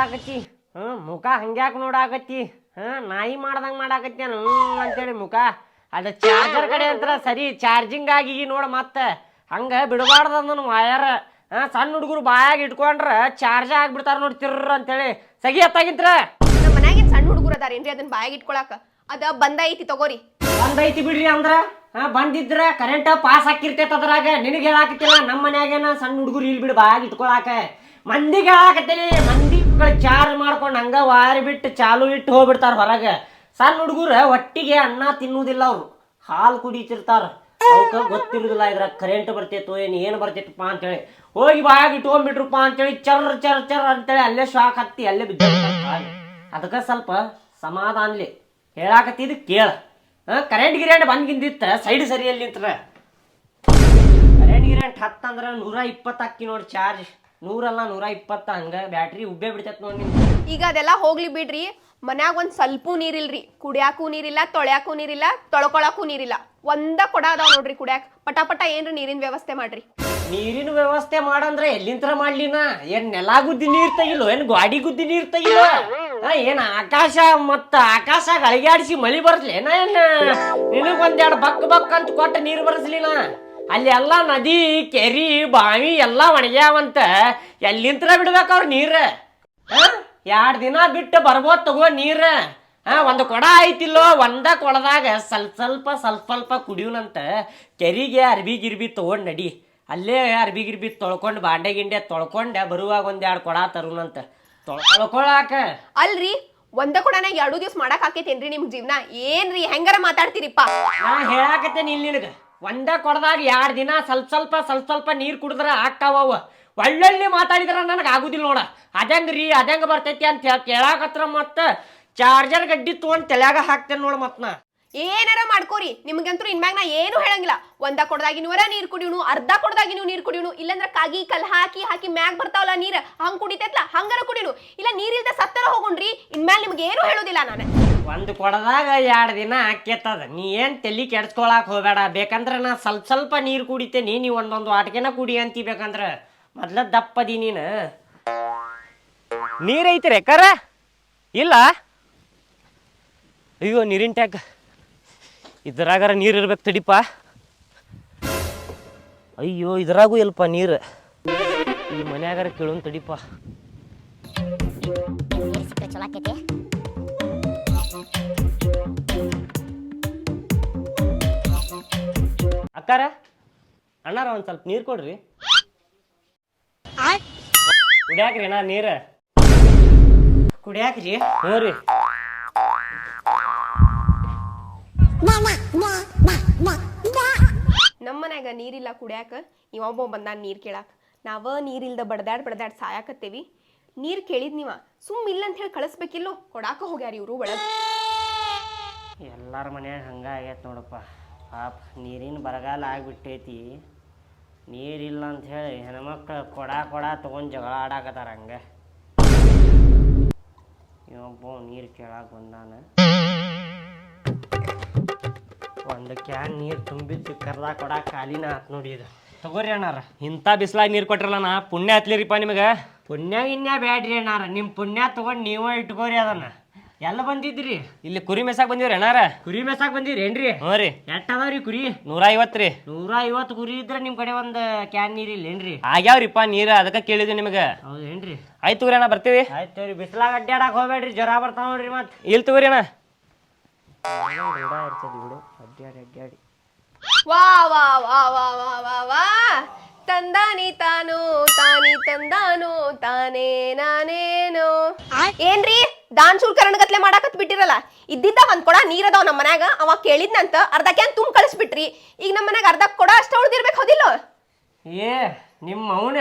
ನೋಡಾಕತ್ತಿ ಹ್ಞೂ ಮುಖ ಹಂಗ್ಯಾಕ್ ನೋಡಾಕತ್ತಿ? ಹಾ ನಾಯಿ ಮಾಡ್ದಂಗೆ ಮಾಡಾಕತ್ತಿ ಹ್ಞೂ ಅಂತೇಳಿ ಮುಖ. ಅದ ಚಾರ್ಜರ್ ಕಡೆ ಅಂತರ ಸರಿ ಚಾರ್ಜಿಂಗ್ ಆಗಿ ನೋಡ ಮತ್ತ. ಹಂಗ ಬಿಡಬಾರ್ದ ನನ್ನ ವಯರ್ ಹಾ ಸಣ್ಣ ಹುಡುಗರು ಬಾಯಾಗಿ ಇಟ್ಕೊಂಡ್ರ ಚಾರ್ಜ್ ಆಗ್ಬಿಡ್ತಾರ ನೋಡ್ತಿರ್ರ ಅಂತೇಳಿ. ಸಗಿ ಹತ್ತಾಗಿಂತ್ರ ನಮ್ಮ ಮನ್ಯಾಗಿನ್ ಸಣ್ಣ ಹುಡುಗರು ಅದಾರೇನ್ರಿ ಅದನ್ನ ಬಾಯಾಗ ಇಟ್ಕೊಳಕ? ಅದ ಬಂದ ಐತಿ ತಗೋರಿ. ಬಂದೈತಿ ಬಿಡ್ರಿ ಅಂದ್ರ? ಹಾ ಬಂದಿದ್ರ ಕರೆಂಟ್ ಪಾಸ್ ಹಾಕಿರ್ತೈತ ಅದ್ರಾಗ. ನಿನಗೆ ಹೇಳಾಕತ್ತಿಲ್ಲ ನಮ್ಮ ಮನ್ಯಾಗೇನ ಸಣ್ಣ ಹುಡುಗರು ಇಲ್ಲಿ ಬಿಡು ಬಾಯಾಗ ಇಟ್ಕೊಳಾಕ. ಮಂದಿಗೆ ಹೇಳಾಕತ್ತೀನಿ ಮಂದಿ ಚಾರ್ಜ್ ಮಾಡ್ಕೊಂಡು ಹಂಗ ವಾರಿ ಬಿಟ್ಟು ಚಾಲು ಇಟ್ಟು ಹೋಗ್ಬಿಡ್ತಾರ ಹೊರಗೆ. ಸಣ್ಣ ಹುಡುಗರು ಒಟ್ಟಿಗೆ ಅನ್ನ ತಿನ್ನುವುದಿಲ್ಲ ಅವ್ರು. ಹಾಲು ಕುಡಿತಿರ್ತಾರ. ಅವಕ್ಕ ಗೊತ್ತಿರುದಿಲ್ಲ ಇದ್ರ ಕರೆಂಟ್ ಬರ್ತೈತೋ ಏನು ಏನು ಬರ್ತೈತಪ್ಪ ಅಂತೇಳಿ. ಹೋಗಿ ಬಾಯಾಗಿ ಇಟ್ಕೊಂಡ್ಬಿಟ್ರಪ್ಪ ಅಂತೇಳಿ ಚರ್ ಚರ್ ಚರ್ ಅಂತೇಳಿ ಅಲ್ಲೇ ಶಾಕ್ ಹತ್ತಿ ಅಲ್ಲೇ ಬಿದ್ದ ಅದಕ್ಕೆ ಸ್ವಲ್ಪ ಸಮಾಧಾನಲಿ ಹೇಳಾಕತ್ತಿ ಇದು ಕೇಳ. ಕರೆಂಟ್ ಗಿರೆಂಟ್ ಬಂದ್ಗಿಂದಿತ್ತ ಸೈಡ್ ಸರಿಯಲ್ಲಿ ನಿಂತ್ರ. ಕರೆಂಟ್ ಗಿರೆಂಟ್ ಹತ್ತಂದ್ರೆ ನೂರ ಇಪ್ಪತ್ತು ಹಾಕಿ ನೋಡಿ ಚಾರ್ಜ್ ನೂರಲ್ಲ ನೂರ ಇಪ್ಪತ್ತ ಹಂಗ ಬ್ಯಾಟ್ರಿ ಉಬ್ಬೆ ಬಿಡ್ತೈತ್ ನೋಡಿ ಈಗ ಅದೆಲ್ಲ ಹೋಗ್ಲಿ ಬಿಡ್ರಿ ಮನ್ಯಾಗ ಒಂದ್ ಸ್ವಲ್ಪ ನೀರಿಲ್ರಿ. ಕುಡಿಯಾಕೂ ನೀರಿಲ್ಲ ತೊಳ್ಯಾಕೂ ನೀರಿಲ್ಲ ತೊಳ್ಕೊಳಕ್ಕೂ ನೀರಿಲ್ಲ. ಒಂದ ಕೊಡ ಅದಾವ ನೋಡ್ರಿ ಕುಡಿಯಾಕ. ಪಟ ಪಟ ಏನ್ರಿ ನೀರಿನ ವ್ಯವಸ್ಥೆ ಮಾಡ್ರಿ? ನೀರಿನ ವ್ಯವಸ್ಥೆ ಮಾಡಂದ್ರೆ ಎಲ್ಲಿಂತ್ರ ಮಾಡ್ಲಿನ ಏನ್ ನೆಲ ಗುದ್ದಿ ನೀರ್ ತೆಗಿಲು? ಏನ್ ಗಾಡಿ ಗುದ್ದಿ ನೀರ್ ತೆಗಿಲ್ಲ ಆ, ಏನ್ ಆಕಾಶ ಮತ್ತ ಆಕಾಶ ಅಳಿಗಾಡಿಸಿ ಮಳಿ ಬರ್ಸ್ಲೇನ ಏನ್? ನಿನಗ್ ಒಂದೆರಡು ಬಕ್ ಬಕ್ ಅಂತ ಕೊಟ್ಟ ನೀರ್ ಬರ್ಸ್ಲಿನ ಅಲ್ಲಿ ಎಲ್ಲ ನದಿ ಕೆರಿ ಬಾವಿ ಎಲ್ಲ ಒಣಗ್ಯಾವಂತ. ಎಲ್ಲಿಂತ್ರ ಬಿಡ್ಬೇಕು ಅವ್ರ ನೀರ? ಎರಡು ದಿನ ಬಿಟ್ಟು ಬರ್ಬೋದ್ ತಗೋ ನೀರು. ಹಾಂ ಒಂದು ಕೊಡ ಐತಿಲ್ಲೋ ಒಂದ ಕೊಡದಾಗ ಸ್ವಲ್ಪ ಸ್ವಲ್ಪ ಸ್ವಲ್ಪ ಸ್ವಲ್ಪ ಕುಡಿಯುನಂತ. ಕೆರಿಗೆ ಅರ್ಬಿ ಗಿರ್ಬಿ ತಗೊಂಡ್ ನಡಿ. ಅಲ್ಲೇ ಅರ್ಬಿ ಗಿರ್ಬಿ ತೊಳ್ಕೊಂಡು ಬಾಂಡೆ ಗಿಂಡೆ ತೊಳ್ಕೊಂಡೆ ಬರುವಾಗ ಒಂದ್ ಎರಡು ಕೊಡ ತರುನಂತ. ತೊಳ್ಕೊಳಕ. ಅಲ್ರಿ ಒಂದ ಕೊಡನಾಗ ಎರಡು ದಿವ್ಸ ಮಾಡಕ್ ಆಕೈತೇನ್ರಿ ನಿಮ್ ಜೀವನ? ಏನ್ರಿ ಹೆಂಗಾರ ಮಾತಾಡ್ತೀರಿಪ್ಪ? ನಾ ಹೇಳಾಕತ್ತೇನೆ ಇಲ್ಲಿ ನಿನಗ? ಒಂದ ಕೊಡದಾಗ ಎರಡು ದಿನ ಸ್ವಲ್ಪ ಸ್ವಲ್ಪ ಸ್ವಲ್ಪ ಸ್ವಲ್ಪ ನೀರು ಕುಡಿದ್ರೆ ಆಗ್ತಾವ ಅವ. ಒಳ್ಳೊಳ್ಳೆ ಮಾತಾಡಿದ್ರ ನನಗೆ ಆಗುದಿಲ್ಲ ನೋಡ. ರೀ, ಅದಂಗ ಬರ್ತೈತಿ ಅಂತ ಹೇಳಿ ಕೇಳಾಕತ್ರ ಮತ್ತೆ ಚಾರ್ಜರ್ ಗಡ್ಡಿ ತೊಗೊಂಡು ತಲ್ಯಾಗ ಹಾಕ್ತೇನೆ ನೋಡು ಮತ್ತೆ ನಾ. ಏನಾರ ಮಾಡ್ಕೋರಿ. ನಿಮ್ಗಂತೂ ಇನ್ಮ್ಯಾಗ ನಾ ಏನು ಹೇಳಂಗಿಲ್ಲ. ಒಂದ ಕೊಡದಾಗಿ ನೀವರ ನೀರ್ ಕುಡಿಯೋನು, ಅರ್ಧ ಕೊಡದಾಗಿ ನೀವು ನೀರ್ ಕುಡಿಯೋನು, ಇಲ್ಲಂದ್ರ ಕಾಗಿ ಕಲ್ ಹಾಕಿ ಹಾಕಿ ಮ್ಯಾಗ್ ಬರ್ತಾವಲ್ಲ ನೀರ್, ಹಂಗ್ ಕುಡಿತೈತ್ಲ? ಹಂಗಾರ ಕುಡಿಯೋನು. ಇಲ್ಲ ನೀರಿಲ್ದ ಸತ್ತರ ಹೋಗುಣ್ರಿ ಇನ್ಮ್ಯಾಲ ನಿಮ್ಗೆ ಏನು ಹೇಳೋದಿಲ್ಲ ನಾನು. ಒಂದು ಕೊಡದಾಗ ಎರಡು ದಿನ ಕೆತ್ತದ ನೀ ಏನ್ ತಲಿ ಕೆಡ್ಸ್ಕೊಳಕ್ ಹೋಗ್ಬೇಡ. ಬೇಕಂದ್ರ ನಾ ಸ್ವಲ್ಪ ಸ್ವಲ್ಪ ನೀರು ಕುಡಿತೇನಿ, ನೀ ಒಂದೊಂದು ಆಟಕೇನ ಕುಡಿ ಅಂತಿ ಬೇಕಂದ್ರ. ಮೊದ್ಲ ದಪ್ಪದಿ ನೀನು. ನೀರೈತಿ ಕರ? ಇಲ್ಲ? ಅಯ್ಯೋ, ನೀರಿನ ಟ್ಯಾಕ್ ಇದ್ರಾಗಾರ ನೀರು ಇರ್ಬೇಕು ತಡಿಪ. ಅಯ್ಯೋ ಇದ್ರಾಗೂ ಇಲ್ಪ ನೀರು. ಈ ಮನ್ಯಾಗಾರ ಕೇಳೋನ್ ತಡಿಪ. ಅಕ್ಕಾರ ಅಣ್ಣಾರ ಒಂದ್ ಸ್ವಲ್ಪ ನೀರು ಕೊಡ್ರಿ. ಕುಡಿಯಾಕ್ರಿ ಅಣ್ಣ ನೀರ. ಕುಡಿಯಾಕ್ರಿ? ಹ್ಞೂ ರೀ. ನಮ್ಮ ಮನ್ಯಾಗ ನೀರಿಲ್ಲ ಕುಡ್ಯಾಕ? ಇವೊಬ್ಬ ಬಂದಾನ ನೀರು ಕೇಳಾಕ. ನಾವ ನೀರಿಲ್ದ ಬಡದಾಡ್ ಬಡದಾಡ್ ಸಾಯಾಕತ್ತೇವಿ. ನೀರು ಕೇಳಿದ್ ನೀವ, ಸುಮ್ ಇಲ್ಲ ಅಂತ ಹೇಳಿ ಕಳಿಸ್ಬೇಕಿಲ್ಲೋ? ಕೊಡಾಕ ಹೋಗ್ಯಾರ ಇವರು ಒಳಗ್. ಎಲ್ಲರ ಮನ್ಯಾಗ ಹಂಗ ನೋಡಪ್ಪ. ಪಾಪ, ನೀರಿನ ಬರಗಾಲ ಆಗ್ಬಿಟ್ಟೈತಿ. ನೀರಿಲ್ಲ ಅಂತ ಹೇಳಿ ಹೆಣ್ಮಕ್ಳು ಕೊಡ ಕೊಡ ತಗೊಂಡ್ ಜಗಳ ಆಡಾಕತ್ತಾರ ಹಂಗ. ಇವೊಬ್ಬ ನೀರು ಕೇಳಾಕ ಬಂದಾನ. ಒಂದು ಕ್ಯಾನ್ ನೀರು ತುಂಬಿದ್ದು ಕರ್ದ ಕೊಡ ಖಾಲಿನ ಆತ್ ನೋಡಿ ಇದು. ತಗೋರಿ ಅಣ್ಣಾರ. ಇಂಥ ಬಿಸ್ಲಾಗ ನೀರು ಕೊಟ್ರಲ್ಲ ನಾ ಪುಣ್ಯ ಹತ್ಲಿರಿಪ್ಪ ನಿಮಗೆ? ಪುಣ್ಯ ಇನ್ಯಾ ಬ್ಯಾಡ್ರಿ ಅಣ್ಣಾರ. ನಿಮ್ಮ ಪುಣ್ಯ ತಗೊಂಡು ನೀವೇ ಇಟ್ಕೋರಿ ಅದನ್ನ. ಎಲ್ಲ ಬಂದಿದ್ರಿ? ಇಲ್ಲಿ ಕುರಿ ಮೇಸಾಕ್ ಬಂದಿವ್ರಿ ಅಣ್ಣಾರ. ಕುರಿ ಮೇಸಾಕ್ ಬಂದಿರಿ ಏನ್ರಿ ಹ್ಞೂ ರೀ. ಎಷ್ಟ್ ಅದಾವ್ರಿ ಕುರಿ? ನೂರ ಐವತ್ತು ರೀ. ನೂರ ಐವತ್ತು ಕುರಿ ಇದ್ರೆ ನಿಮ್ಮ ಕಡೆ ಒಂದು ಕ್ಯಾನ್ ನೀರು ಇಲ್ಲ ಏನ್ರಿ ಆಗ್ಯಾವ್ರಿಪ್ಪ ನೀರು ಅದಕ್ಕೆ ಕೇಳಿದ್ವಿ ನಿಮಗೆ. ಹೌದೇನ್ರಿ? ಆಯ್ತು ತಗೋರಿ ಅಣ್ಣ ಬರ್ತೀವಿ. ಆಯ್ತು ರೀ ಬಿಸ್ಲಾಗ ಅಡ್ಡಾಡಕ್ಕೆ ಹೋಗ್ಬೇಡ್ರಿ. ಜ್ವರ ಬರ್ತಾವ ನೋಡ್ರಿ ಮತ್ತೆ. ಇಲ್ಲಿ ತಗೋರಿ ಅಣ್ಣ. ರೂಢ ಇರ್ತದ ಬಿಡು. ಅಡ್ಡಾಡಿ ಅಡ್ಡಾಡಿ ವಾ ವಾ ವಾ ವಾ ವಾ ವಾ ವಾ. ತಂದಾನಿ ತಾನು ತಾನಿ ತಂದಾನು ತಾನೇ ನಾನೇನು. ಏನ್ರಿ? ದಾನ್ ಶುಲ್ಕರಣ ಗತ್ಲೆ ಮಾಡಾಕತ್ ಬಿಟ್ಟಿರಲ್ಲ? ಇದ್ದಿದ್ದ ಒಂದ್ ಕೊಡ ನೀರ್ ಅದಾವ ನಮ್ಮ ಮನ್ಯಾಗ ಅವ ಕೇಳಿದ್ನಂತ ಅರ್ಧ ಕ್ಯಾನ್ ತುಂಬ ಕಳಿಸ್ಬಿಟ್ರಿ. ಈಗ ನಮ್ಮ ಮನ್ಯಾಗ ಅರ್ಧ ಕೊಡ ಅಷ್ಟ ಉಳ್ದಿರ್ಬೇಕು ಹೌದಿಲ್ಲ? ಏ ನಿಮ್ಮ ಅವನ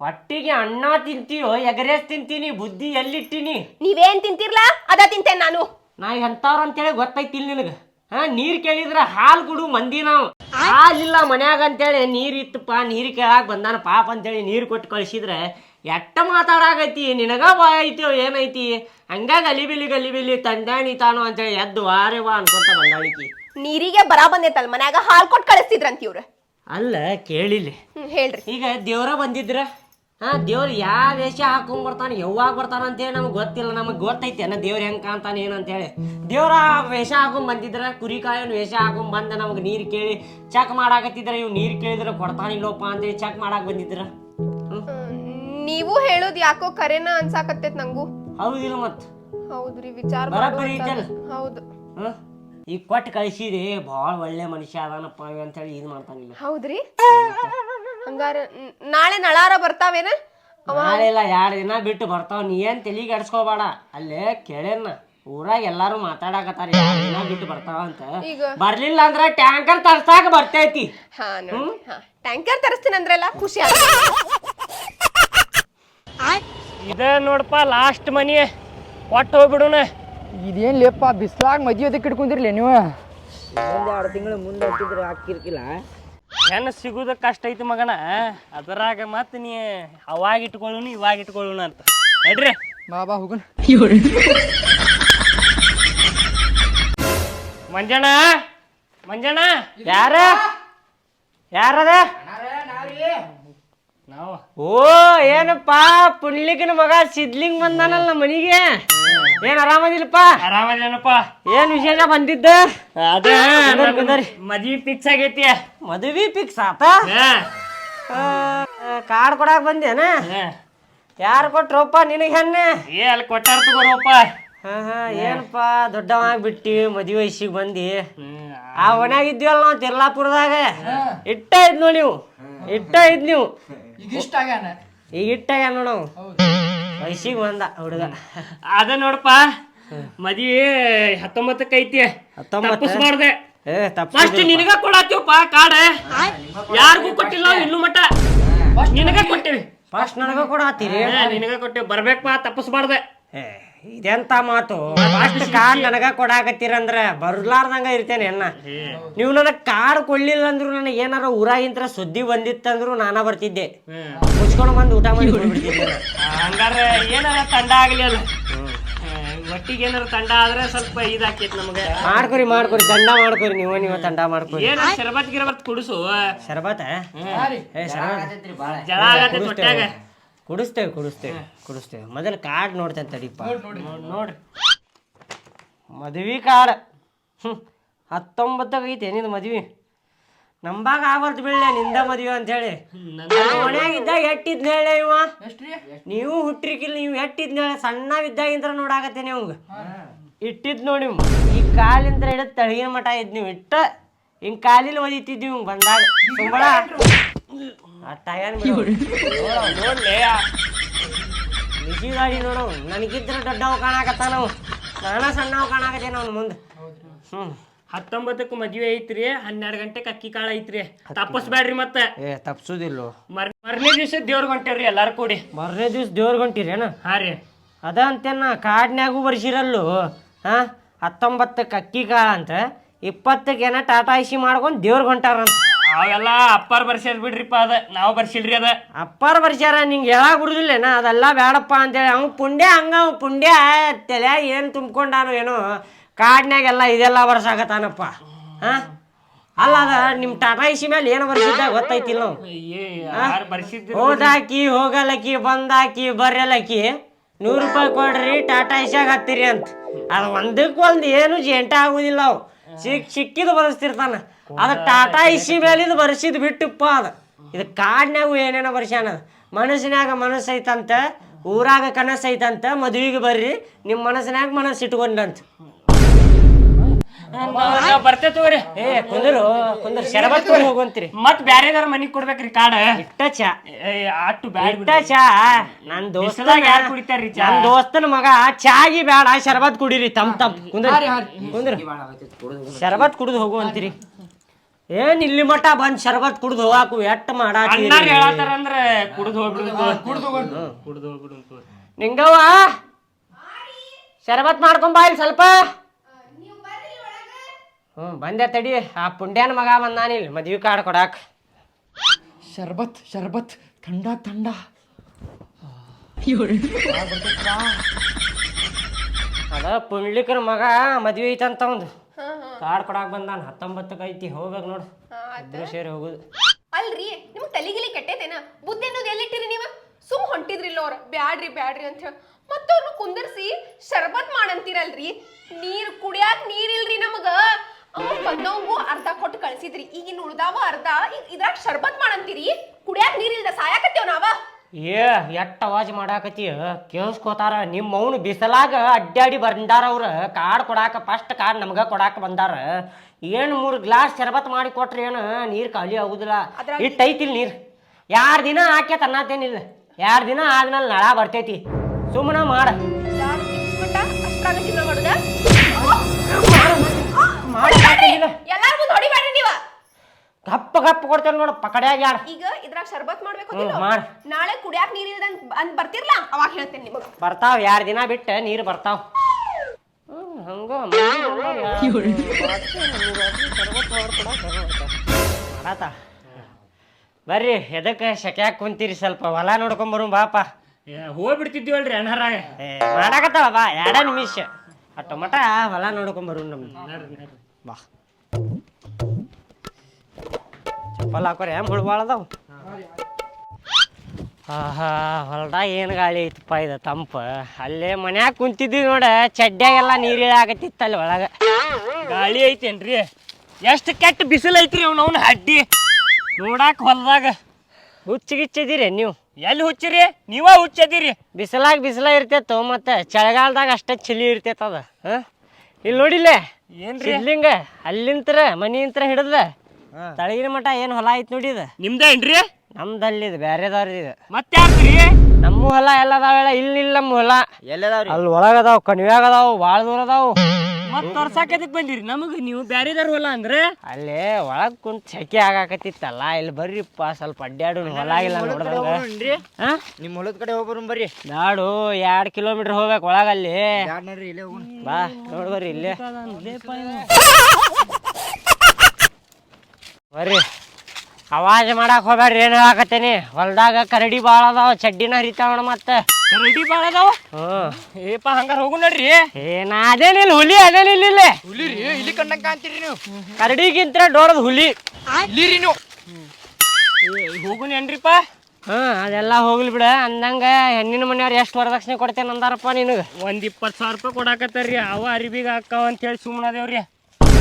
ಹೊಟ್ಟಿಗೆ ಅಣ್ಣ ತಿಂತೀಯೋ ಎಗರೇಸ್ ತಿಂತೀನಿ ಬುದ್ಧಿ ಎಲ್ಲಿಟ್ಟಿನಿ? ನೀವೇನ್ ತಿಂತಿರ್ಲಾ? ಅದ ತಿಂತೇನ್ ನಾನು. ನಾ ಎಂತವ್ರ ಅಂತೇಳಿ ಗೊತ್ತೈತಿಲ್ ನಿನಗ. ಹಾ ನೀರ್ ಕೇಳಿದ್ರ ಹಾಲ್ ಕುಡು ಮಂದಿ ನಾವು. ಹಾಲಿಲ್ಲ ಮನ್ಯಾಗ ಅಂತೇಳಿ ನೀರ್ ಇತ್ತಪ್ಪ ನೀರ್ ಕೇಳಾಕ್ ಬಂದಾನ ಪಾಪ ಅಂತೇಳಿ ನೀರ್ ಕೊಟ್ಟು ಕಳ್ಸಿದ್ರೆ ಎಟ್ಟ ಮಾತಾಡಾಕೈತಿ ನಿನಗ ಬಾಯ್ ಐತಿ ಏನೈತಿ? ಹಂಗ ಗಲಿಬಿಲಿ ಗಲಿಬಿಲಿ ತಂದಾಣಿ ತಾನು ಅಂತೇಳಿ ಎದ್ದು ವಾರೆ ವಾ ಅನ್ಕೊಂತ ಬಂದಾಳಿಕಿ. ನೀರಿಗೆ ಬರ ಬಂದೈತಲ್ ಮನ್ಯಾಗ ಹಾಲ್ ಕೊಟ್ಟು ಕಳಿಸ್ತಿದ್ರಂತ ಇವ್ರು. ಅಲ್ಲ ಕೇಳಿಲಿ ಹ್ಮ್ ಹೇಳ್ರಿ. ಈಗ ದೇವ್ರ ಬಂದಿದ್ರ? ಹಾ ದೇವ್ರು ಯಾವ ವೇಷ ಹಾಕೊಂಡ್ ಬರ್ತಾನೆ ಯಾವಾಗ ಬರ್ತಾನ ಅಂತೇಳಿ ನಮ್ಗೆ ಗೊತ್ತಿಲ್ಲ ನಮಗೆ ಗೊತ್ತೈತಿ ಅನ್ನ ದೇವ್ರ ಹೆಂಗ್ ಕಾಣ್ತಾನೆ ಏನಂತೇಳಿ ದೇವ್ರ ವೇಷ ಹಾಕೊಂಡ್ ಬಂದಿದ್ರ ಕುರಿ ಕಾಯೋನ್ ವೇಷ ಹಾಕೊಂಡ್ ಬಂದ ನಮ್ಗೆ ನೀರ್ ಕೇಳಿ ಚೆಕ್ ಮಾಡಾಕತ್ತಿದ್ರ ಇವ್ ನೀರ್ ಕೇಳಿದ್ರ ಕೊಡ್ತಾನಿಲ್ಲಪ್ಪ ಅಂತೇಳಿ ಚೆಕ್ ಮಾಡಾಕ್ ಬಂದಿದ್ರ. ನೀವು ಹೇಳೋದ್ ಯಾಕೋ ಕರೆನ ಅನ್ಸಾಕತ್ತೈತ್ ನಂಗೂ. ಹೌದಿಲ್ಲ ಮತ್. ಹೌದ್ರಿ ವಿಚಾರ ಐತಲ್ಲ? ಹೌದು. ಹಾ ಈಗ ಕೊಟ್ಟು ಕಳಿಸಿದೆ ಭಾಳ ಒಳ್ಳೆ ಮನುಷ್ಯ ಅದಾನಪ್ಪ ಅಂತೇಳಿ ಇದು ಮಾಡ್ತಾನಿಲ್ಲ. ಹೌದ್ರಿ? ಹಂಗಾರ ನ್- ನಾಳೆ ನಳಾರ ಬರ್ತಾವೇನ? ನಾಳೆ ಇಲ್ಲ ಎರಡು ದಿನ ಬಿಟ್ಟು ಬರ್ತಾವ ನೀ ಏನ್ ತಲೆಗೆ ಅಡ್ಸ್ಕೋಬೇಡ ಅಲ್ಲೇ ಕೇಳೇನ ಊರಾಗ ಎಲ್ಲಾರು ಮಾತಾಡಕತ್ತಾರ ಎರಡು ದಿನ ಬಿಟ್ಟು ಬರ್ತಾವ ಅಂತ. ಈಗ ಬರ್ಲಿಲ್ಲ ಅಂದ್ರ ಟ್ಯಾಂಕರ್ ತರ್ಸಾಕ ಬರ್ತೈತಿ. ಹಾ ನೋಡಿ. ಹಾ ಟ್ಯಾಂಕರ್ ತರಿಸ್ತೀನಿ ಅಂದ್ರಲ್ಲ ಖುಷಿ ಇದ ನೋಡಪ್ಪ ಲಾಸ್ಟ್ ಮನಿ. ಒಟ್ಟು ಹೋಗ್ಬಿಡುನ. ಇದೇನ್ ಲೇಪ ಬಿಸ್ಲಾಗ ಮದ್ವೆ ಅದಕ್ಕೆ ಇಟ್ಕೊಂಡಿರ್ಲಿ ನೀವು? ಒಂದ್ ಎರಡು ತಿಂಗಳು ಮುಂದೆ ಹಾಕಿರ್ಕಿಲ್ಲ ಹೆಣ್ಣು ಸಿಗುದ ಕಷ್ಟ ಐತಿ ಮಗನ. ಅದರಾಗ ಮತ್ತೆ ನೀ ಅವಾಗ ಇಟ್ಕೊಳ್ಳೋನು ಇವಾಗ ಇಟ್ಕೊಳ್ಳೋಣ ಅಂತ. ನಡ್ರಿ. ಬಾಬಾ ಹೋಗುನ್. ಮಂಜಣ್ಣ ಮಂಜಣ್ಣ ಯಾರ? ಯಾರದ? ನಾವು. ಓ ಏನಪ್ಪಾ ಪುಣ್ಲಿಕ್ಕಿನ ಮಗ ಸಿದ್ಲಿಂಗ್ ಬಂದಾನಲ್ಲ ನಮ್ಮ ಮನಿಗೆ? ಏನ್ ಆರಾಮದಿಲ್ಲಪ್ಪ? ಆರಾಮದೇನಪ್ಪ ಏನ್ ವಿಶೇಷ ಬಂದಿದ್ದ? ಅದೇ. ಮದ್ವಿ ಫಿಕ್ಸ್ ಆಗೈತಿ. ಮದುವೆ ಫಿಕ್ಸ್ ಆತ? ಕಾರ್ಡ್ ಕೊಡಾಕ್ ಬಂದೇನ. ಯಾರು ಕೊಟ್ರಪ್ಪ ನಿನಗೆ ಹೆಣ್ಣೆ? ಏ ಅಲ್ಲಿ ಕೊಟ್ಟಾರ ತಗೋರಪ್ಪ ಹಾ ಹಾ ಏನಪ್ಪ ದೊಡ್ಡವಾಗಿ ಬಿಟ್ಟಿ ಮದುವೆ ವಯಸ್ಸಿಗೆ ಬಂದಿ? ಆ ಮನ್ಯಾಗ ಇದ್ವಲ್ಲ ನಾವು ತಿರ್ಲಾಪುರದಾಗ ಇಟ್ಟ ಇದ್ ನೋಡಿ ನೀವು ಇಟ್ಟ ಇದ್ ನೀವು? ಈಗ ಇಷ್ಟ ಆಗ್ಯಾನ ಈಗ ಇಟ್ಟಾಗ ನೋಡವ್ ವಯಸ್ಸಿಗೆ ಬಂದ ಹುಡುಗ. ಅದ ನೋಡಪ್ಪ ಮದ್ವಿ ಹತ್ತೊಂಬತ್ತಕ್ಕೆ ಐತಿ. ಹತ್ತೊಂಬತ್ತು. ತಪ್ಪಿಸ್ಬಾರ್ದೆ. ಏ ತಪ್ಪ ಫಸ್ಟ್ ನಿನಗ ಕೊಡತ್ತೀವಪ್ಪ ಕಾಡ ಯಾರಿಗೂ ಕೊಟ್ಟಿಲ್ಲ ಇನ್ನು ಮಟ್ಟ. ನಿನಗ ಕೊಟ್ಟಿವಿ. ಫಸ್ಟ್ ನನಗ ಕೂಡ ಆತೀರಿ ಏ, ನಿನಗ ಕೊಟ್ಟಿವಿ. ಬರ್ಬೇಕಪ್ಪ ತಪ್ಪಿಸ್ಬಾರ್ದೆ. ಏ, ಇದೆಂತ ಮಾತು? ಅಷ್ಟು ಕಾರ್ ನನಗ ಕೊಡಾಕತ್ತೀರಂದ್ರ ಬರ್ಲಾರ್ದಂಗ ಇರ್ತೇನೆ ಅಣ್ಣ. ನೀವು ನನಗೆ ಕಾರ್ ಕೊಡ್ಲಿಲ್ಲ ಅಂದ್ರು ನನಗೆ ಏನಾರ ಊರಾಗಿಂತ್ರ ಸುದ್ದಿ ಬಂದಿತ್ತಂದ್ರು ನಾನ ಬರ್ತಿದ್ದೆ. ಮುಚ್ಕೊಂಡು ಬಂದು ಊಟ ಮಾಡಿ ಕೊಡ್ಬಿಡ್ತಿದ್ದೆ. ಹಂಗಾರ ಏನಾರ ತಂಡ ಆಗ್ಲಿಲ್ಲ ಒಟ್ಟಿಗೆ ಏನಾರ ತಂಡ ಆದ್ರೆ ಸ್ವಲ್ಪ ಇದಾಕೈತಿ ನಮಗೆ. ಮಾಡ್ಕೊರಿ ಮಾಡ್ಕೊರಿ ತಂಡ ಮಾಡ್ಕೊರಿ ನೀವು ನೀವು ತಂಡ ಮಾಡ್ಕೊರಿ. ಏನ ಶರಬತ್ ಗಿರಬತ್ ಕುಡಿಸು? ಶರಬತ್? ಏ ಶರಬತ್. ಜಳ ಆಗತ್ತೆ ಹೊಟ್ಯಾಗ ಕುಡಿಸ್ತೇವೆ ಕುಡಿಸ್ತೇವೆ ಕುಡಿಸ್ತೇವೆ. ಮೊದಲು ಕಾರ್ಡ್ ನೋಡ್ತೇನೆ ತಡಿಪ್ಪ. ನೋಡ್ರಿ ಮದ್ವಿ ಕಾರ್ಡ್ ಹ್ಞೂ ಹತ್ತೊಂಬತ್ತಾಗ ಐತೆ ನಿಂದು ಮದ್ವಿ? ನಂಬಾಗ ಆಗಲ್ತು ಬೀಳ್ಳೆ ನಿಂದ ಮದ್ವಿ ಅಂತ ಹೇಳಿ. ಮನೆಯಾಗಿದ್ದಾಗ ಎಟ್ಟಿದ್ನ ಹೇಳ ಇವ. ನೀವು ಹುಟ್ಟಿರ್ಕಿಲ್ಲ ನೀವು ಎಟ್ಟಿದ್ನ ಹೇಳಿ. ಸಣ್ಣವಿದ್ದಾಗಿಂದ್ರ ನೋಡಾಕತ್ತೇನೆ ಅವಂಗ ಇಟ್ಟಿದ್ ನೋಡಿ. ಈ ಕಾಲಿಂದ ಹಿಡಿದು ತಳಗಿನ ಮಠ ಇದ್ ನೀವು. ಇಟ್ಟ ಹಿಂಗ್ ಕಾಲಿಲ್ ಒದಿತಿದ್ವಿ ಇವ್ ಬಂದಾಗ. ತುಂಬಳ ಏನ್ ನೋಡ್ಲಿ. ಬಿಸಿ ಗಾಡಿ ನನಗಿದ್ರೆ ದೊಡ್ಡವ ಕಾಣಾಕತ್ತ ನಾವು ನಾನ ಸಣ್ಣವ ಕಾಣಾಕತ್ತೇನೆ ಅವ್ನ ಮುಂದೆ. ಹ್ಞೂ ಹತ್ತೊಂಬತ್ತಕ್ಕೆ ಮದ್ವೆ ಐತ್ರಿ ಹನ್ನೆರಡು ಗಂಟೆಗೆ ಅಕ್ಕಿ ಕಾಳ ಐತ್ರಿ. ತಪ್ಪಸ್ಬೇಡ್ರಿ ಮತ್ತೆ. ಏ ತಪ್ಸುದಿಲ್ಲೋ. ಮರ್ ಮರ್ನೇ ದಿವಸ ದೇವ್ರ ಹೊಂಟೇವ್ರಿ ಎಲ್ಲಾರು ಕೂಡಿ. ಮರನೇ ದಿವ್ಸ ದೇವ್ರ ಹೊಂಟಿರೇನ? ಹಾ ರೀ. ಅದ ಅಂತೇನ ಕಾಡ್ನ್ಯಾಗೂ ಬರ್ಸಿರಲ್ಲು. ಹಾ ಹತ್ತೊಂಬತ್ತಕ್ಕೆ ಅಕ್ಕಿ ಕಾಳ ಅಂತ ಇಪ್ಪತ್ತಕ್ಕೆ ಏನ ಟಾಟಾ ಐಸಿ ಮಾಡ್ಕೊಂಡು ದೇವ್ರಿಗೆ ಹೊಂಟಾರಂತ ಅವೆಲ್ಲ ಅಪ್ಪಾರ್ ಬರ್ಸ್ಯಾರ ಬಿಡ್ರಿಪ್ಪ ಅದ. ನಾವು ಬರ್ಸಿಲ್ರಿ ಅದ. ಅಪ್ಪಾರ ಬರ್ಸ್ಯಾರ ನಿಂಗೆ ಹೇಳಕ್ ಬಿಡುದಿಲ್ಲೇನ ಅದೆಲ್ಲ ಬೇಡಪ್ಪ ಅಂತೇಳಿ. ಅವ್ನು ಪುಂಡ್ಯ ಹಂಗ ಅವ್ನ್ ಪುಂಡ್ಯ ತಲೆ ಏನು ತುಂಬ್ಕೊಂಡಾನು ಏನೋ ಕಾಡ್ನ್ಯಾಗೆಲ್ಲ ಇದೆಲ್ಲ ಬರ್ಸಾಕತ್ತಾನಪ್ಪ. ಹಾ? ಅಲ್ಲ ಅದ ನಿಮ್ಮ ಟಾಟಾ ಇಸಿ ಮೇಲೆ ಏನು ಬರ್ಸಿದ್ದ ಗೊತ್ತೈತಿಲ್ಲ ಯಾರು ಬರ್ಸಿದ್ರಿ ಹೋದಾಕಿ ಹೋಗಲಕ್ಕಿ ಬಂದಾಕಿ ಬರ್ರಲಕ್ಕಿ ನೂರು ರೂಪಾಯಿ ಕೊಡ್ರಿ ಟಾಟಾ ಇಸಿಯಾಗ ಹತ್ತಿರಿ ಅಂತ. ಅದು ಒಂದಕ್ಕೆ ಒಂದು ಏನು ಜೇಂಟ ಆಗುದಿಲ್ಲ ಅವು. ಸಿಕ್ ಸಿಕ್ಕಿದ್ ಬರೆಸ್ತಿರ್ತಾನ ಅದ ಟಾಟಾ ಇಸಿ ಮೇಲಿಂದ ಬರ್ಸಿದ್ ಬಿಟ್ಟಪ್ಪ ಅದು. ಇದು ಕಾಡ್ನ್ಯಾಗು ಏನೇನೋ ಬರ್ಸ್ಯಾನ ಅದು. ಮನಸ್ಸಿನ್ಯಾಗ ಮನಸ್ಸು ಐತಂತ ಊರಾಗ ಕನಸು ಐತಂತ ಮದುವೆಗೆ ಬರ್ರಿ ನಿಮ್ಮ ಮನಸ್ಸಿನ್ಯಾಗ ಮನಸ್ಸು ಇಟ್ಕೊಂಡಂತ. ಬರ್ತೇವೆ ತಗೋರಿ. ಏ ಕುಂದರು ಕುಂದ್ರ ಶರಬತ್ ಹೋಗಂತ್ರಿ ಮತ್ ಬ್ಯಾರೆದಾರ ಮನಿಗ್ ಕೊಡ್ಬೇಕ್ರಿ ಕಾಡ? ಇಟ್ಟ ಚಾ. ಏ, ಅಟ್ಟು ಬ್ಯಾಡ್ ಇಟ್ಟ ಚಾ. ನನ್ ದೋಸ್ತ ಯಾರು ಕುಡಿತಾರ್ರಿ ಚಾ? ನನ್ ದೋಸ್ತನ ಮಗ ಚಾಗಿ ಬೇಡ ಶರಬತ್ ಕುಡೀರಿ ತಮ್ ತಮ್. ಕುಂದ್ರ. ಕುಂದ್ರ. ಶರಬತ್ ಕುಡಿದು ಹೋಗು. ಅಂತೀರಿ ಏನ್ ಇಲ್ಲಿ ಮಠ ಬಂದ್ ಶರಬತ್ ಕುಡ್ದು ಹೋಗಾಕು ಎಟ್ಟ ಮಾಡ ಅಣ್ಣಾರ್ ಹೇಳತ್ತಾರ ಅಂದ್ರ ಕುಡ್ದು ಹೋಗ್ಬಿಡುದು ಕುಡ್ದು ಕುಡ್ದು ಹೋಗ್ಬಿಡುದು ನಿಂಗವ್ವ ಶರಬತ್ ಮಾಡ್ಕೊಂಬಾ ಇಲ್ಲಿ ಸ್ವಲ್ಪ. ಹ್ಮ್ ಬಂದೆ ತಡಿ. ಆ ಪುಂಡ್ಯಾನ ಮಗ ಬಂದಾನಿಲ್ ಮದ್ವೆ ಕಾರ್ಡ್ ಕೊಡಾಕ. ಶರ್ಬತ್ ಶರ್ಬತ್ ಥಂಡ ಥಂಡ. ಅದ ಪುಂಡ್ಲಿಕರ ಮಗ ಮದ್ವೆ ಐತಂತ ಒಂದು ಕಾರ್ಡ್ ಬಂದ ಬಂದಾನ ಹತ್ತೊಂಬತ್ತಕ್ಕೆ ಐತಿ ಹೋಗ್ಬೇಕು ನೋಡು. ಸೇರಿ ಹೋಗುದು. ಅಲ್ರಿ ನಿಮ್ಗೆ ತಲೆಗಿಲಿ ಕೆಟ್ಟೈತೇನ? ಬುದ್ಧಿ ಅನ್ನೋದು ಎಲ್ಲಿಟ್ಟಿರಿ ನೀವು? ಸುಮ್ ಹೊಂಟಿದ್ರಿಲ್ಲ ಅವ್ರ. ಬ್ಯಾಡ್ರಿ ಬ್ಯಾಡ್ರಿ ಅಂತ ಹೇಳಿ. ಮತ್ತವ್ರನ್ನ ಕುಂದರ್ಸಿ ಶರ್ಬತ್ ಮಾಡಂತೀರಲ್ರಿ? ನೀರ್ ಕುಡಿಯಾಕ ನೀರಿಲ್ರಿ ನಮಗ. ಅವ ಬಂದವಂಗು ಅರ್ಧ ಕೊಟ್ಟು ಕಳ್ಸಿದ್ರಿ. ಈಗಿನ ಉಳ್ದಾವ ಅರ್ಧ ಈಗ ಇದ್ರಾಗ ಶರ್ಬತ್ ಮಾಡಂತೀರಿ. ಕುಡಿಯಾಕ ನೀರಿಲ್ದ ಸಾಯಾಕತ್ತೇವ್ ನಾವ? ಏ ಎಟ್ಟ ಅವಾಜ್ ಮಾಡಾಕತಿ ಕೇಳಿಸ್ಕೋತಾರ ನಿಮ್ಮ ಅವನು ಬಿಸಲಾಗ ಅಡ್ಡಾಡಿ ಬಂದಾರ ಅವ್ರ. ಕಾರ್ಡ್ ಕೊಡಾಕ ಫಸ್ಟ್ ಕಾರ್ಡ್ ನಮ್ಗ ಕೊಡಾಕ ಬಂದಾರ. ಏನ್ ಮೂರು ಗ್ಲಾಸ್ ಶರಬತ್ ಮಾಡಿ ಕೊಟ್ರಿ ಏನು ನೀರ್ ಖಾಲಿ ಆಗುದಿಲ್ಲ. ಅದ್ರಾಗ- ಐತಿ ಐತಿಲ್ ನೀರ್. ಯಾರ್ ದಿನ ಹಾಕ್ಯ ತನ್ನಾತೇನಿಲ್ಲ ಯಾರ ದಿನ ಆದ್ಮೇಲೆ ನಳ ಬರ್ತೈತಿ. ಸುಮ್ಮನ ಮಾಡ. ಅಷ್ಟ್ರಾಗ ಗಪ್ಪ ಗಪ್ಪ ಕೊಡ್ತೇನೆ ನೋಡು ಪಕಡ್ಯಾಗ ಯಾರ ಈಗ ಇದ್ರಾಗ ಶರ್ಬತ್ ಮಾಡ್ಬೇಕು ಹ್ಮ್. ನಾಳೆ ಕುಡಿಯಾಕ ನೀರಿಲ್ದ ಅಂತ ಬರ್ತಿರ್ಲ? ಅವಾಗ ಹೇಳ್ತೇನೆ ನಿಮಗ. ಬರ್ತಾವ ಯಾರ ದಿನ ಬಿಟ್ಟು ನೀರು ಬರ್ತಾವ. ಹಂಗೋ ಮಾಡಾತ? ಬರ್ರಿ ಎದಕ್ಕೆ ಶಕ್ಯಾಕ್ ಕುಂತೀರಿ ಸ್ವಲ್ಪ ಹೊಲ ನೋಡ್ಕೊಂಬರು ಬಾಪ ಹೋಗ್ಬಿಡ್ತಿದ್ದೀವಲ್ರಿ ಅಣ್ಣಾರಾಗ ಏ, ಮಾಡಾಕತ್ತಾವ ಬಾ ಎರಡ ನಿಮಿಷ. ಆ ಟೊಮಟ ಹೊಲ ನೋಡ್ಕೊಂಬರು ನಮ್ಗೆ ಬಾ. ಚಪ್ಪಲ್ ಹಾಕೋರಿ ಭಾಳ ಅದಾವ. ಆಹಾ ಹೊಲ್ದಾಗ ಏನು ಗಾಳಿ ಐತಪ್ಪ ಇದು ತಂಪ. ಅಲ್ಲೇ ಮನ್ಯಾಗ ಕುಂತಿದ್ವಿ ನೋಡ ಚಡ್ಡ್ಯಾಗೆಲ್ಲ ನೀರು ಇಳಾಕತ್ತಿತ್ತು ಅಲ್ಲಿ ಒಳಗೆ. ಗಾಳಿ ಐತೇನ್ರಿ? ಎಷ್ಟು ಕೆಟ್ಟ ಬಿಸಿಲು ಐತ್ರಿ ಅವ್ನ ಅವ್ನ ಹಡ್ಡಿ. ನೋಡಾಕ ಹೊಲ್ದಾಗ. ಹುಚ್ಚಿಗಿಚ್ಚಿದಿರಿ ನೀವು. ಎಲ್ಲಿ ಹುಚ್ಚಿರಿ? ನೀವ ಹುಚ್ಚದಿರಿ. ಬಿಸಿಲಾಗ ಬಿಸಿಲ ಇರ್ತೈತೋ ಮತ್ತೆ ಚಳಿಗಾಲದಾಗ ಅಷ್ಟೇ ಚಳಿ ಇರ್ತೈತದ ಹ? ಇಲ್ಲಿ ನೋಡಿಲ್ಲ? ಏನ್ರಿ? ಇಲ್ಲಿಂಗ ಅಲ್ಲಿಂತ್ರ ಮನಿಂತ್ರ ಹಿಡಿದ ತಳಗಿನ ಮಠ ಏನು ಹೊಲ ಐತ್ ನೋಡಿ ಇದು? ನಿಮ್ದೇನ್ರಿ ನಮ್ದಲ್ಲಿದು ಬ್ಯಾರೆದವ್ರದ್ದು ಇದು ಮತ್ತೆ ಯಾರ್ದ್ರಿ ನಮ್ಮ ಹೊಲ ಎಲ್ಲ ಅದಾವೆಲ್ಲ ಇಲ್ಲಿ ಇಲ್ಲ ನಮ್ಮ ಹೊಲ. ಎಲ್ಲದಾವ್ರಿ ಅಲ್ಲಿ ಒಳಗದಾವ್ ಕಣಿವ್ಯಾಗ ಅದಾವ ಭಾಳ ದೂರ ಅದಾವು. ಮತ್ ತೋರ್ಸಾಕದಕ್ ಬಂದಿರಿ ನಮಗ್ ನೀವು ಬ್ಯಾರೆದಾರ ಹೊಲ ಅಂದ್ರೆ? ಅಲ್ಲೇ ಒಳಗ್ ಕುಂತ್ ಸೆಕೆ ಆಗಾಕತ್ತಿತ್ತಲ್ಲ ಇಲ್ಲಿ ಬರ್ರಿಪ್ಪ ಸ್ವಲ್ಪ ಅಡ್ಡಾಡು ಹೊಲ ಇಲ್ಲ ನೋಡ್ದಂಗ. ಹಾ? ನಿಮ್ ಹೊಲದ ಕಡೆ ಹೋಗ್ಬರು ಬರ್ರಿ. ನಾಡು ಎರಡ್ ಕಿಲೋಮೀಟರ್ ಹೋಗ್ಬೇಕು ಒಳಗಲ್ಲಿ. ನೋಡ್ರಿ ಇಲ್ಲೇ ಬಾ ನೋಡ್ಬರ್ರಿ ಇಲ್ಲೇ. ಬರ್ರಿ. ಅವಾಜ್ ಮಾಡಕ್ ಹೋಗ್ಬೇಡ್ರಿ ಏನ್ ಹೇಳಾಕತ್ತೇನಿ? ಹೊಲ್ದಾಗ ಕರಡಿ ಭಾಳ ಅದಾವ ಚಡ್ಡಿನ ಹರಿತಾವಣ ಮತ್ತೆ. ಕರಡಿ ಬಾಳ ಅದಾವ? ಹ್ಮ್ ಏಪ ಹಂಗಾರ ಹೋಗು ನೋಡ್ರಿ. ಏನ ಅದೇನಿಲ್ಲ ಹುಲಿ ಅದೇನಿಲ್ಲ ಇಲ್ಲೇ ಹುಲಿ ರೀ ಇಲ್ಲಿ ಕಂಡಂಗ ಕಾಣ್ತೀರಿ ನೀವು. ಕರಡಿಗಿಂತ ಡೋರದ ಹುಲಿ. ಇಲ್ಲಿ ರೀ ನೀವು ಹೋಗುನೇನ್ರಿಪ್ಪ ಹಾ ಅದೆಲ್ಲ ಹೋಗ್ಲಿ ಬಿಡ. ಅಂದಂಗ ಹೆಣ್ಣಿನ ಮನೆಯವ್ರು ಎಷ್ಟು ವರದಕ್ಷಿಣೆ ಕೊಡ್ತೇನೆ ಅಂದಾರಪ್ಪ ನಿನಗ? ಒಂದ್ ಇಪ್ಪತ್ತು ಸಾವಿರ ರೂಪಾಯಿ ಕೊಡಾಕತ್ತಾರ್ರಿ. ಅವ ಅರಿಬಿಗೆ ಅಕ್ಕಾವ ಅಂತ ಹೇಳಿ ಸುಮ್ಮನದೇವ್ರಿ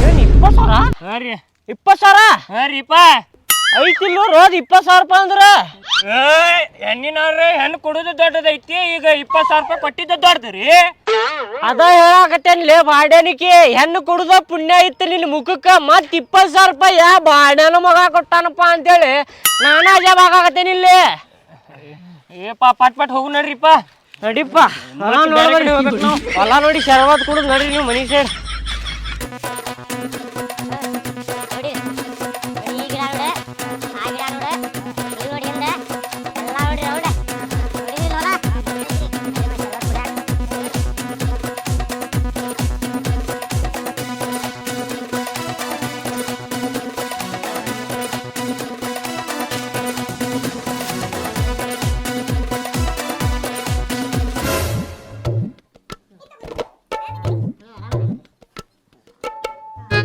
ಏನ್ ಇಪ್ಪತ್ತು ಸಾವಿರ? ಹಾ ರೀ. ಇಪ್ಪತ್ತು ಸಾವಿರ? ಹಾ ರೀಪ ಐತಿಲ್ಲ ರೋದ್ ಇಪ್ಪತ್ತು ಸಾವಿರ ರೂಪಾಯಿ ಅಂದ್ರೆ? ಹೆಣ್ಣಿನವ್ರೆ ಹೆಣ್ಣು ಕೊಡೋದು ದೊಡ್ಡದೈತಿ ಈಗ ಇಪ್ಪತ್ತು ಸಾವಿರ ರೂಪಾಯಿ ಕೊಟ್ಟಿದ್ದ ದೊಡ್ಡದ್ರಿ. ಅದ ಹೇಳಾಕತ್ತೇನ್ಲೇ ಬಾಡ್ಯಾನಿಕಿ ಹೆಣ್ಣು ಕೊಡುದ ಪುಣ್ಯ ಇತ್ತು ನಿನ್ನ ಮುಖಕ್ಕೆ ಮತ್ ಇಪ್ಪತ್ತು ಸಾವಿರ ರೂಪಾಯಿ ಯಾ ಬಾಡ್ಯಾನ ಮಗ ಕೊಟ್ಟಾನಪ್ಪ ಅಂತೇಳಿ ನಾನು ಅಜಾಬ್ ಆಗಾಕತ್ತೇನಿಲ್ಲೇ ಏಪ ಪಟ್ ಪಟ್ ಹೋಗು ನಡ್ರಿಪ್ಪ ನಡಿಪ್ಪ ಹೊಲ ನೋಡಿ ಶರವಾದ ಕುಡಿದು ನಡ್ರಿ ನೀವು ಮನಿ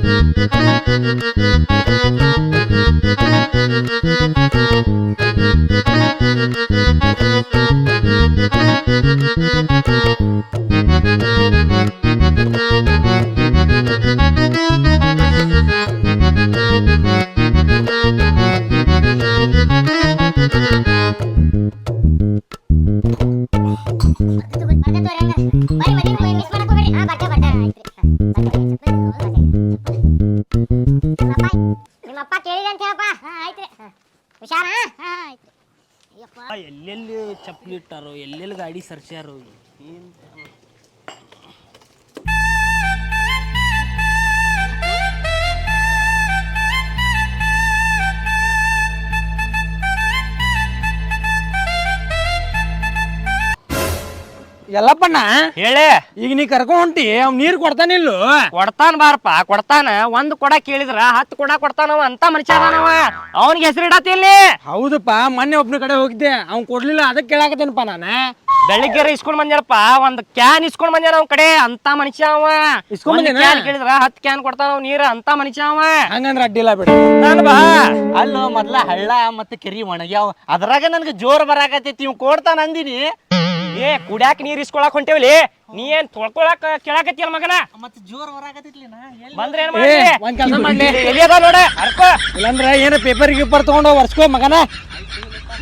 ಬರ್ರಿ ನಿಮ್ಮ ಅಪ್ಪ ಕೇಳಿದೆ ಅಂತ ಹೇಳಪ್ಪ. ಹಾ, ಆಯ್ತ್ರಿ. ಹುಷಾರ? ಹಾ, ಆಯ್ತ್ರಿ. ಅಯ್ಯಪ್ಪ. ಎಲ್ಲೆಲ್ಲಿ ಚಪ್ಪಲಿ ಇಟ್ಟಾರೋ, ಎಲ್ಲೆಲ್ಲಿ ಗಾಡಿ ಸರ್ಸ್ಯಾರೋ. ಎಲ್ಲಪ್ಪಣ್ಣ ಹೇಳೇ. ಈಗ ನೀ ಕರ್ಕೊಂಡ್ ಹೊಂಟಿ ಅವ್ ನೀರ್ ಕೊಡ್ತಾನಿಲ್ಲೋ ಕೊಡ್ತಾನ ಬಾರಪ್ಪ ಕೊಡ್ತಾನ. ಒಂದ್ ಕೊಡ ಕೇಳಿದ್ರ ಹತ್ತು ಕೊಡ ಕೊಡ್ತಾನವ ಅಂತ ಮನುಷ್ಯ ಅದಾನವ. ಅವನಿಗೆ ಹೆಸರಿಡತಿಲ್ಲಿ ಹೌದಪ್ಪ ಮೊನ್ನೆ ಒಬ್ನ ಕಡೆ ಹೋಗಿದ್ದೆ. ಅವ್ನ್ ಕೊಡ್ಲಿಲ್ಲ ಅದಕ್ಕೆ ಕೇಳಾಕತ್ತೇನಪ್ಪ ನಾನು. ಬೆಳಿಗ್ಗೆ ಇಸ್ಕೊಂಡ್ ಬಂದ್ಯಾರಪ್ಪ ಒಂದ್ ಕ್ಯಾನ್ ಇಸ್ಕೊಂಡ್ ಬಂದ್ಯಾರ ಅವ್ನ ಕಡೆ ಅಂತ ಮನುಷ್ಯ ಅವ. ಇಸ್ಕೊಂಡ್ ಒಂದ್ ಕ್ಯಾನ್ ಕೇಳಿದ್ರ ಹತ್ ಕ್ಯಾನ್ ಕೊಡ್ತಾನ ಅವ್ ನೀರ್ ಅಂತ ಮನುಷ್ಯ ಅವ. ಹಂಗಂದ್ರ ಅಡ್ಡಿಲ್ಲ ಬಿಡ. ನಾನು ಬಾ. ಅಲ್ಲೋ ಮೊದ್ಲ ಹಳ್ಳ ಮತ್ತೆ ಕೆರಿ ಒಣಗ್ಯಾವ. ಅದ್ರಾಗ ನನ್ಗೆ ಜೋರ್ ಬರಾಕತ್ತೈತಿ ಇವ್ ಕೊಡ್ತಾನ ಅಂದಿನಿ. ಏ ಕುಡ್ಯಾಕ ನೀರ್ ಇಸ್ಕೊಳಕ್ ಹೊಂಟೇವಲಿ ನೀ ಏನ್ ತೊಳ್ಕೊಳಕ್ ಕೇಳಾಕತ್ತಿಯಲ್ಲ ಮಗನ? ಮತ್ತೆ ಜೋರ್ ಬರಾಕತ್ತೈತ್ಲಿ ನಾ ಬಂದ್ರೆ ಏನ್ ಏ ಮಾಡ್ಲಿ? ಒಂದ್ ಕೆಲಸ ಮಾಡ್ಲಿ. ಎಲ್ಲಿ ಅದ ನೋಡ ಅರ್ಕೋ ಇಲ್ಲಂದ್ರ ಏನ ಪೇಪರ್ ಗೀಪರ್ ತಗೊಂಡು ಒರ್ಸ್ಕೋ ಮಗನ.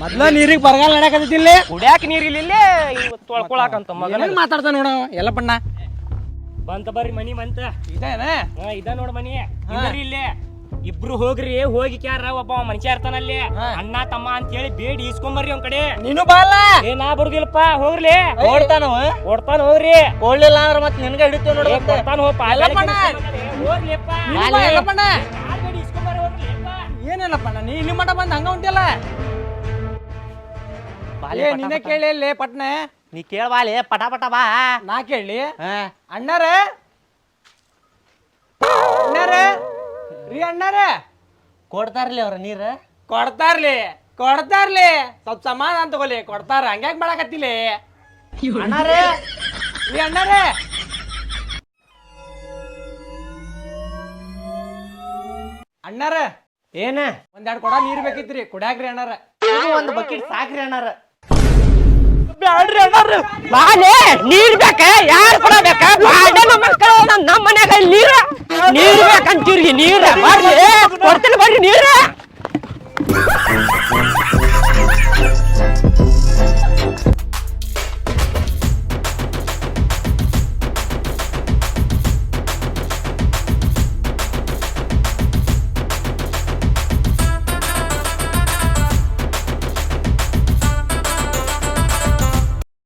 ಮೊದ್ಲ ನೀರಿಗೆ ಬರಗಾಲ ನಡ್ಯಾಕತ್ತಿಲ್ಲ ಕುಡಿಯಾಕ ನೀರ್ ಇಲ್ಲ ತೊಳ್ಕೊಳಕ್ ತೊಳ್ಕೊಳಕಂತ ಮಗನ. ಏನೇನ್ ಮಾತಾಡ್ತಾನ ನೋಡ ಎಲ್ಲ ಬಣ್ಣ ಬಂತ ಬರ್ರಿ ಮನಿ ಬಂತ ಇದೇನ? ಹಾ ಇದ ನೋಡ್ ಮನಿ. ಇದ್ರಿ ಇಲ್ಲೇ. ಇಬ್ರು ಹೋಗ್ರಿ ಹೋಗಿ ಕ್ಯಾರ ಒಬ್ಬ ಮನುಷ್ಯ ಇರ್ತಾನಲ್ಲಿ. ಅಣ್ಣ ತಮ್ಮ ಅಂತ ಹೇಳಿ ಬೇಡಿ ಇಸ್ಕೊಂಬರ್ರಿ ಅವ್ನ ಕಡೆ. ನೀನು ಬಾಲ ಏ ನಾ ಬರುದಿಲ್ಲಪ್ಪ ಹೋಗ್ಲಿ ಓಡ್ತಾನ ಓಡ್ತಾನ ಹೋಗ್ರಿ. ಓಡ್ಲಿಲ್ಲ ಅಂದ್ರ ಮತ್ತೆ ನಿನ್ಗ ಹಿಡಿತು ನೋಡಿ ಓಡ್ತಾನ ಹೋಪ ಏನಿಲ್ಲಪ್ಪ ನೀ ಇಲ್ಲಿ ಮಟ ಬಂದ್ ಹಂಗ ಉಂಟಿಲ್ಲ ನಿನ್ನೆ ಕೇಳಿ ಅಲ್ಲಿ ಪಟ್ನೆ. ನೀ ಕೇಳ್ವಾಲೆ ಪಟ ಪಟ ಬಾ. ನಾ ಕೇಳಿ. ಅಣ್ಣಾರ? ಅಣ್ಣಾರ? ರೀ ಅಣ್ಣಾರ. ಕೊಡ್ತಾರ್ಲಿ ಅವ್ರ ನೀರ. ಕೊಡ್ತಾರ್ಲಿ ಕೊಡ್ತಾರ್ಲಿ. ಸ್ವಲ್ಪ ಸಮಾಧಾನ ತಗೋಲಿ ಕೊಡ್ತಾರ ಹಂಗ್ಯಾಕ್ ಮಾಡಾಕತ್ತಿಲಿ? ಅಣ್ಣಾರೇ ರೀ ಅಣ್ಣಾರೇ. ಅಣ್ಣಾರ ಏನ? ಒಂದೆರಡು ಕೊಡ ನೀರ್ ಬೇಕಿತ್ರಿ ಕುಡ್ಯಾಕ್ರಿ ಅಣ್ಣಾರ. ಒಂದು ಬಕೆಟ್ ಸಾಕ್ರಿ ಅಣ್ಣಾರ. ಬ್ಯಾಡ್ರಿ ಅಣ್ಣಾರ್ರಿ ಬಾಲೆ, ನೀರ್ ಬೇಕ? ಯಾರು ಕೊಡಬೇಕ ಬಾಡೆ ನಮ್ಮ ಮಕ್ಕಳು ನಮ್ಮ ಮನ್ಯಾಗ ನೀರ. ಬೇಕಂತ ತಿರುಗಿ ನೀರ. ಬರ್ರಿ ಕೊಡ್ತೀನಿ ಬರ್ರಿ, ನೀರ.